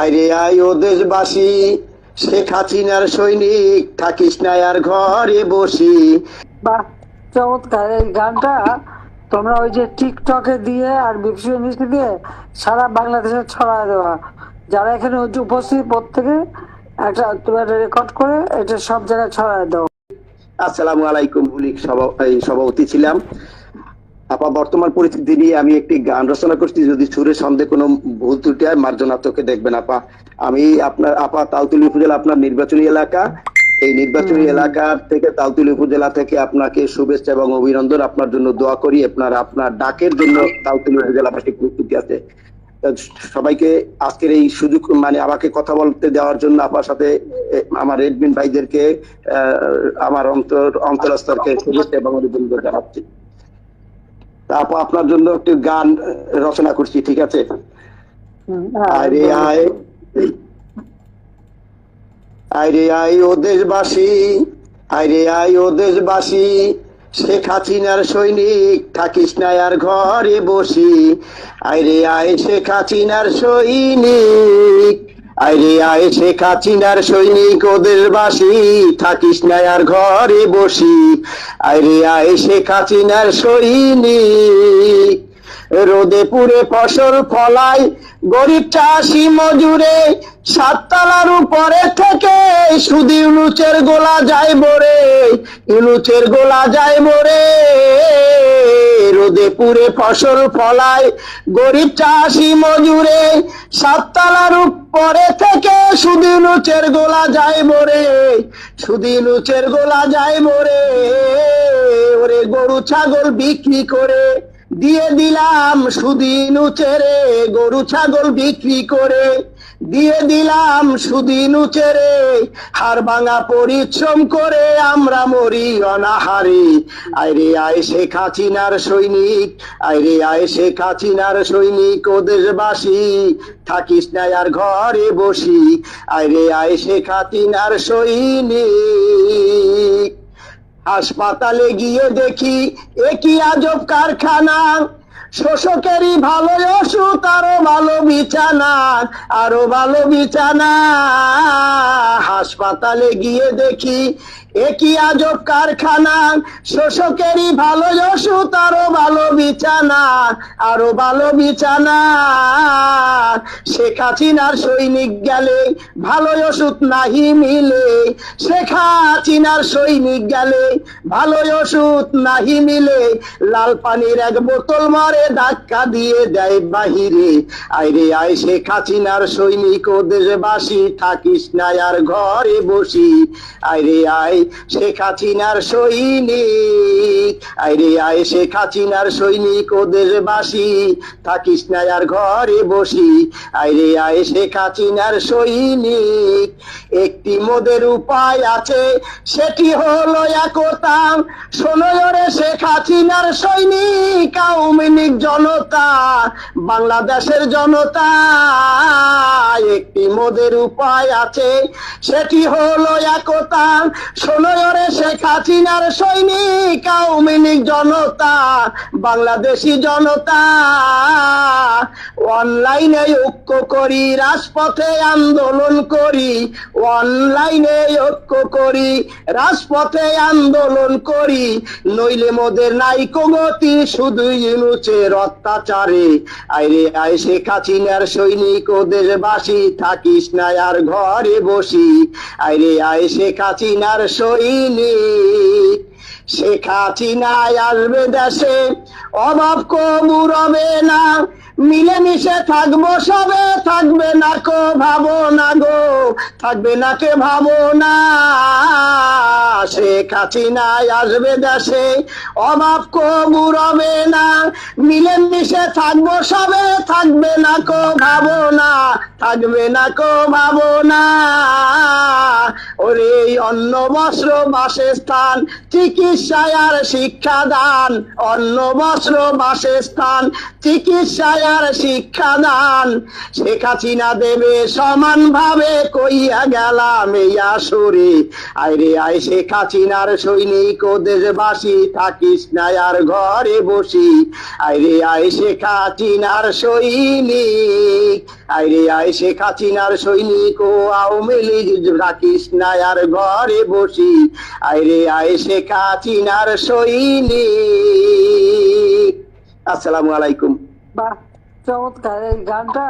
আইরে I O দেশবাসী শেখ হাসিনার সৈনিক থাকিস না আর ঘরে বসি। বাহ চমৎকার। এই গানটা তোমরা ওই যে টিকটকে দিয়ে আর বিপসি মিষ্টি দিয়ে সারা বাংলাদেশে ছড়ায় দেওয়া। যারা এখানে উপস্থিত প্রত্যেকে একটা তোমরা রেকর্ড করে এটা সব জায়গায় ছড়ায় দাও আসসালামু আলাইকুম এই সভাপতি ছিলাম। আপা বর্তমান পরিস্থিতি নিয়ে আমি একটি গান রচনা করছি। যদি সুরে সন্দেহ কোনো ভুল ত্রুটি হয় মার্জনা তোকে দেখবেন আপা। আমি আপনার আপা তালতুলি উপজেলা আপনার নির্বাচনী এলাকা। এই নির্বাচনী এলাকার থেকে তালতুলি উপজেলা থেকে আপনাকে শুভেচ্ছা এবং অভিনন্দন। আপনার জন্য দোয়া করি আপনার আপনার ডাকের জন্য তালতুলি উপজেলাবাসী প্রস্তুতি আছে। সবাইকে আজকের এই সুযোগ মানে আমাকে কথা বলতে দেওয়ার জন্য আপনার সাথে আমার এডমিন ভাইদেরকে আহ, আমার অন্তর অন্তরস্তরকে শুভেচ্ছা এবং অভিনন্দন জানাচ্ছি। তা আপু আপনার জন্য একটি গান রচনা করছি ঠিক আছে? হুম, হ্যাঁ, আরে আয়। আরে আয় ও দেশবাসী আরে আয় ও দেশবাসী শেখ হাসিনার সৈনিক থাকিস না আর ঘরে বসি। আরে আয় শেখ হাসিনার সৈনিক আরে আয় শেখ হাসিনার সৈনিক ও দেশবাসী থাকিস না আর ঘরে বসি। আরে আয় শেখ হাসিনার সৈনিক, রোদে পুরে ফসল ফলাই গরিব চাষি মজুরে, সাততলার উপরে থেকে শুধু ইউনুচের গোলা যায় বরে ইউনুচের গোলা যায় বরে রোদে পুরে ফসল ফলাই গরিব চাষি মজুরে, সাততলার উপরে থেকে শুধু লুচের গোলা যায় মরে, শুধু লুচের গোলা যায় মরে। ওরে গরু ছাগল বিক্রি করে দিয়ে দিলাম সুদিন উচেরে গরু ছাগল বিক্রি করে। দিয়ে দিলাম সুদিন উচেরে, হার ভাঙা পরিশ্রম করে আমরা মরি অনাহারে। আইরে আয় শেখ হাসিনার সৈনিক, আইরে আয় শেখ হাসিনার সৈনিক ও দেশবাসী, থাকিস না আর ঘরে বসি। আইরে আয় শেখ হাসিনার সৈনিক, হাসপাতালে গিয়ে দেখি একই আজব কারখানা। শোষকেরই ভালো অসুখ আরও ভালো বিছানা, আরও ভালো বিছানা। হাসপাতালে গিয়ে দেখি, একই আজব কারখানা। শোষকেরই ভালো অসুখ আরও ভালো বিছানা, আরও ভালো বিছানা। শেখ হাসিনার সৈনিক গেলে ভালো ওষুধ নাহি মিলে। শেখ হাসিনার সৈনিক গেলে ভালো ওষুধ নাহি মিলে। লাল পানির এক বোতল মারে ধাক্কা দিয়ে দেয় বাহিরে। আইরে আয় শেখ হাসিনার সৈনিক, ও দেশবাসী থাকিস না আর ঘরে বসি। আইরে আয় শেখ হাসিনার সৈনিক, আইরে আয় শেখ হাসিনার সৈনিক, ও দেশবাসী থাকিস না আর ঘরে বসি। আইরে আয় শেখ সৈনিক। একটি মোদের উপায় আছে, সেটি হলো একতা শোনরে শেখ হাসিনার সৈনিক, আওয়ামী জনতা, বাংলাদেশের জনতা। একটি মোদের উপায় আছে, সেটি হলো একতা শোনরে শেখ হাসিনার সৈনিক, আওয়ামী জনতা, বাংলাদেশি জনতা। অনলাইনে ঐক্য করি, রাজপথে আন্দোলন করি, অনলাইনে ঐক্য করি, রাজপথে আন্দোলন করি। নইলে মোদের নাই গতি শুধু ইউনুচের অত্যাচারে। আইরে আয় শেখ সৈনিক, ও দেশবাসী, থাকিস না আর ঘরে বসি। আইরে আয় শেখ সৈনিক। শেখ হাসিনায় আসবে দেশে, অভাব কবু রবে না। মিলেমিশে থাকব সবে, থাকবে না কো ভাবো না গো, থাকবে না কে ভাবো না শেখ হাসিনায় আসবে দেশে, অভাব কবু রবে না। মিলেমিশে থাকব সবে, থাকবে না কো ভাবো না থাকবে না কো ভাবো না ওরে অন্ন বস্ত্র বাসস্থান চিকিৎসায় আর শিক্ষাদান। অন্ন বস্ত্র বাসস্থান চিকিৎসায় আর শেখ হাসিনা দেবে কইয়া গেলাম এই আসরে। আইরে শেখ হাসিনার সৈনিক ও দেশবাসী, থাকিস না আর ঘরে বসি। আইরে আয় শেখ হাসিনার সৈনিক, আইরে আয় শেখ হাসিনার সৈনিক ও আওয়ামী লীগ রাখিস আর ঘরে বসি। আইরে, আয় শেখ হাসিনার সৈনিক আসসালামু আলাইকুম। বাহ, চমৎকার। এই গানটা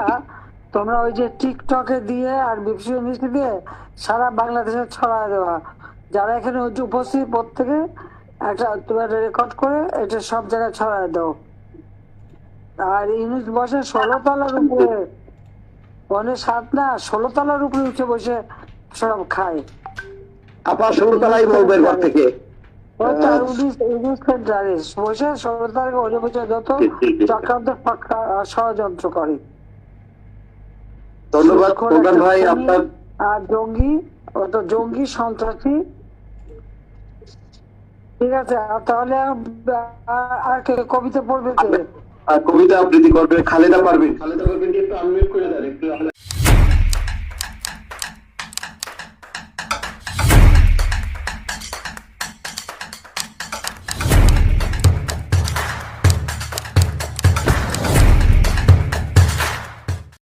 তোমরা ওই যে টিকটকে দিয়ে আর বিপসি মিষ্টি দিয়ে সারা বাংলাদেশে ছড়ায় দেওয়া। যারা এখানে উপস্থিত, প্রত্যেকে একটা তোমরা রেকর্ড করে এটা সব জায়গায় ছড়ায় দাও। আর ইউনিট বসে ষোলো তলার উপরে। মানে সাত না, ষোলো তলার উপরে উঠে বসে সব খায় ষোলতলাই বলবেন ঘর থেকে। ওই তার উনিশ উনিশ সেন্টারে বসে ষোলো তারিখে বসে যত চক্রান্ত ষড়যন্ত্র করে। ধন্যবাদ প্রধান ভাই আপনার আর জঙ্গি ও তো জঙ্গি সন্ত্রাসী। ঠিক আছে আর তাহলে আর- কে কবিতা পড়বে কে? কবিতা আবৃত্তি করবে খালেদা পারবেন খালেদা পারবেন একটু আনমিউট করে দেন একটু